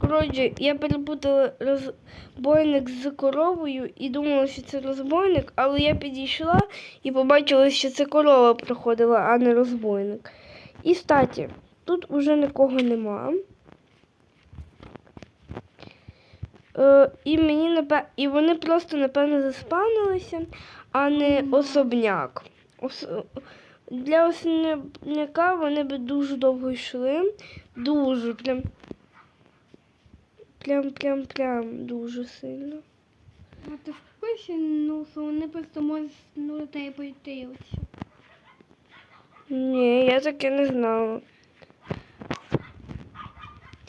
Коротше, я перепутала розбойник з коровою і думала, що це розбойник, але я підійшла і побачила, що це корова проходила, а не розбойник. І статі, тут уже нікого нема. Е, і мені напе... і вони просто напевно заспавнилися, а не особняк. Ос... Для особняка вони би дуже довго йшли. Дуже прям. Прям, прям, прям дуже сильно. А ти в курсі, ну, що вони просто можуть ну, телепортуватися. Ні, я таке не знала.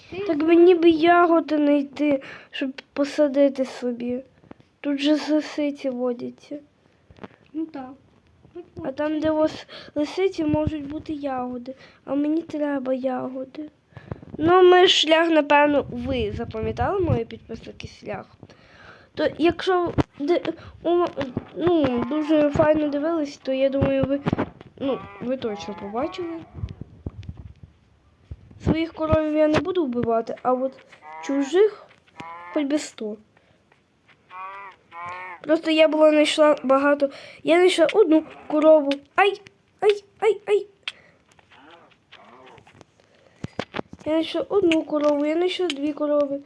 Ти Так мені би ягоди знайти, щоб посадити собі. Тут же лисиці водяться. Ну так. А там, де ось лисиці, можуть бути ягоди. А мені треба ягоди. Ну, ми ж шлях, напевно, ви запам'ятали мої підписники шлях. То якщо ну, дуже файно дивились, то я думаю, ви, ну, ви точно побачили. Своїх коровів я не буду вбивати, а от чужих хоч би сто. Просто я була знайшла багато. Я знайшла одну корову. Ай! Ай! Ай! Ай! Я знайшов одну корову, я знайшов дві корови.